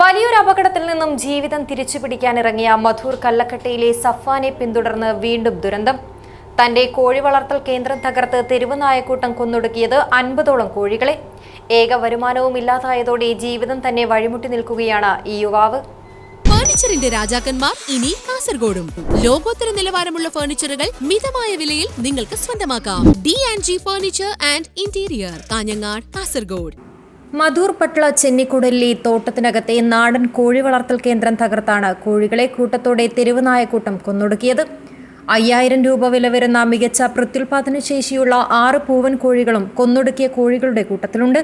വലിയൊരു അപകടത്തിൽ നിന്നും ജീവിതം തിരിച്ചുപിടിക്കാനിറങ്ങിയ മധൂർ കല്ലക്കട്ടയിലെ സഫാനെ പിന്തുടർന്ന് വീണ്ടും ദുരന്തം. തന്റെ കോഴി വളർത്തൽ കേന്ദ്രം തകർത്ത് തെരുവ് നായക്കൂട്ടം കൊന്നൊടുക്കിയത് അൻപതോളം കോഴികളെ. ഏക വരുമാനവും ഇല്ലാതായതോടെ ജീവിതം തന്നെ വഴിമുട്ടി നിൽക്കുകയാണ് ഈ യുവാവ്. ഫർണിച്ചറിന്റെ രാജാക്കന്മാർ ഇനി കാസർഗോഡും. ലോകോത്തര നിലവാരമുള്ള ഫർണിച്ചറുകൾ മിതമായ വിലയിൽ നിങ്ങൾക്ക് സ്വന്തമാക്കാം. D and G furniture and interior Kanhangad Kasaragod. Madhur Pattala ചെന്നിക്കുടലി തോട്ടത്തിനകത്തെ നാടൻ കോഴി വളർത്തൽ കേന്ദ്രം തകർത്താണ് കോഴികളെ കൂട്ടത്തോടെ തെരുവ് നായക്കൂട്ടം കൊന്നൊടുക്കിയത്. അയ്യായിരം രൂപ വില വരുന്ന മികച്ച പ്രത്യുൽപാദന ശേഷിയുള്ള ആറ് പൂവൻ കോഴികളും കൊന്നൊടുക്കിയ കോഴികളുടെ കൂട്ടത്തിലുണ്ട്.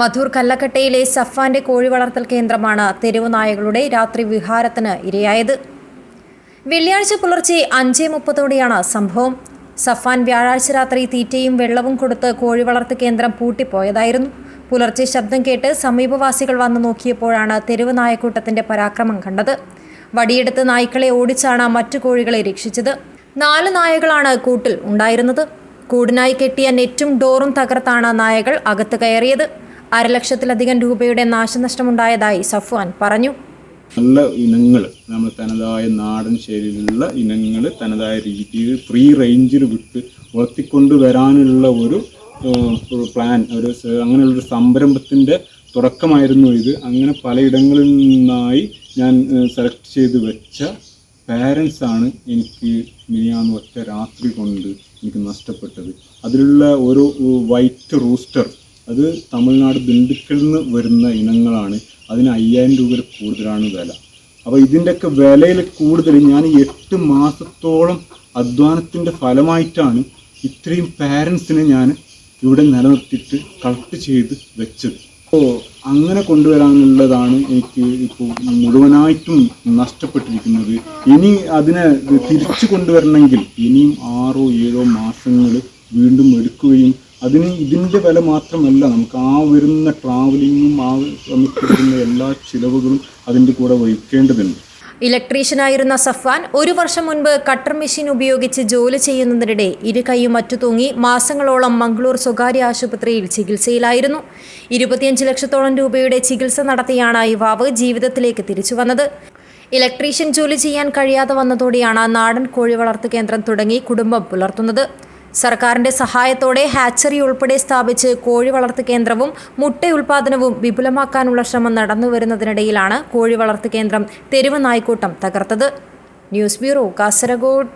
മധൂർ കല്ലക്കട്ടയിലെ സഫാന്റെ കോഴി വളർത്തൽ കേന്ദ്രമാണ് തെരുവ് നായകളുടെ രാത്രി വിഹാരത്തിന് ഇരയായത്. വെള്ളിയാഴ്ച പുലർച്ചെ അഞ്ചേ മുപ്പതോടെയാണ് സംഭവം. സഫാൻ വ്യാഴാഴ്ച രാത്രി തീറ്റയും വെള്ളവും കൊടുത്ത് കോഴി വളർത്തൽ കേന്ദ്രം പൂട്ടിപ്പോയതായിരുന്നു. പുലർച്ചെ ശബ്ദം കേട്ട് സമീപവാസികൾ വന്നു നോക്കിയപ്പോഴാണ് തെരുവ് നായക്കൂട്ടത്തിന്റെ പരാക്രമം കണ്ടത്. വടിയെടുത്ത് നായ്ക്കളെ ഓടിച്ചാണ് മറ്റു കോഴികളെ രക്ഷിച്ചത്. നാല് നായകളാണ് കൂട്ടിൽ ഉണ്ടായിരുന്നത്. കൂടിനായി കെട്ടിയ നെറ്റും ഡോറും തകർത്താണ് നായകൾ അകത്ത് കയറിയത്. അരലക്ഷത്തിലധികം രൂപയുടെ നാശനഷ്ടമുണ്ടായതായി സഫ്വാൻ പറഞ്ഞു. നല്ല ഇനങ്ങൾ നമ്മൾ തനതായ നാടൻ ശൈലിയിലുള്ള ഇനങ്ങൾ തനതായ രീതിയിൽ ഫ്രീ റേഞ്ചിൽ വിട്ട് വളർത്തിക്കൊണ്ട് വരാനുള്ള ഒരു പ്ലാൻ ഒരു അങ്ങനെയുള്ളൊരു സംരംഭത്തിന്റെ തുടക്കമായിരുന്നു ഇത്. അങ്ങനെ പലയിടങ്ങളിൽ നിന്നായി ഞാൻ സെലക്ട് ചെയ്ത് വെച്ച പാരൻസാണ് എനിക്ക് മിനിയാന്ന് ഒറ്റ രാത്രി കൊണ്ട് എനിക്ക് നഷ്ടപ്പെട്ടത്. അതിലുള്ള ഒരു വൈറ്റ് റൂസ്റ്റർ അത് തമിഴ്നാട് ദിണ്ടുക്കലിൽ നിന്ന് വരുന്ന ഇനങ്ങളാണ്. അതിന് അയ്യായിരം രൂപയിൽ കൂടുതലാണ് വില. അപ്പോൾ ഇതിന്റെയൊക്കെ വിലയിൽ കൂടുതൽ ഞാൻ എട്ട് മാസത്തോളം അധ്വാനത്തിന്റെ ഫലമായിട്ടാണ് ഇത്രയും പാരൻസിനെ ഞാൻ ഇവിടെ നിലനിർത്തിയിട്ട് കളക്ട് ചെയ്ത് വെച്ചത്. അപ്പോൾ അങ്ങനെ കൊണ്ടുവരാനുള്ളതാണ് എനിക്ക് ഇപ്പോൾ മുഴുവനായിട്ടും നഷ്ടപ്പെട്ടിരിക്കുന്നത്. ഇനി അതിനെ തിരിച്ചു കൊണ്ടുവരണമെങ്കിൽ ഇനിയും ആറോ ഏഴോ മാസങ്ങൾ വീണ്ടും എടുക്കുകയും അതിന് ഇതിന്റെ വില മാത്രമല്ല നമുക്ക് ആ വരുന്ന ട്രാവലിങ്ങും ആ നമുക്ക് എല്ലാ ചിലവുകളും അതിന്റെ കൂടെ വഹിക്കേണ്ടതുണ്ട്. ഇലക്ട്രീഷ്യനായിരുന്ന സഫാൻ ഒരു വർഷം മുൻപ് കട്ടർ മെഷീൻ ഉപയോഗിച്ച് ജോലി ചെയ്യുന്നതിനിടെ ഇരു കൈയും മറ്റു തൂങ്ങി മാസങ്ങളോളം മംഗളൂർ സ്വകാര്യ ആശുപത്രിയിൽ ചികിത്സയിലായിരുന്നു. ഇരുപത്തിയഞ്ച് ലക്ഷത്തോളം രൂപയുടെ ചികിത്സ നടത്തിയാണ് യുവാവ് ജീവിതത്തിലേക്ക് തിരിച്ചു വന്നത്. ഇലക്ട്രീഷ്യൻ ജോലി ചെയ്യാൻ കഴിയാതെ വന്നതോടെയാണ് നാടൻ കോഴി വളർത്തു കേന്ദ്രം തുടങ്ങി കുടുംബം പുലർത്തുന്നത്. സർക്കാരിന്റെ സഹായത്തോടെ ഹാച്ചറി ഉൾപ്പെടെ സ്ഥാപിച്ച് കോഴി വളർത്തു കേന്ദ്രവും മുട്ട ഉൽപാദനവും വിപുലമാക്കാനുള്ള ശ്രമം നടന്നുവരുന്നതിനിടയിലാണ് കോഴി വളർത്തു കേന്ദ്രം തെരുവ് നായ്ക്കൂട്ടം തകർത്തത്. News bureau Kasaragod.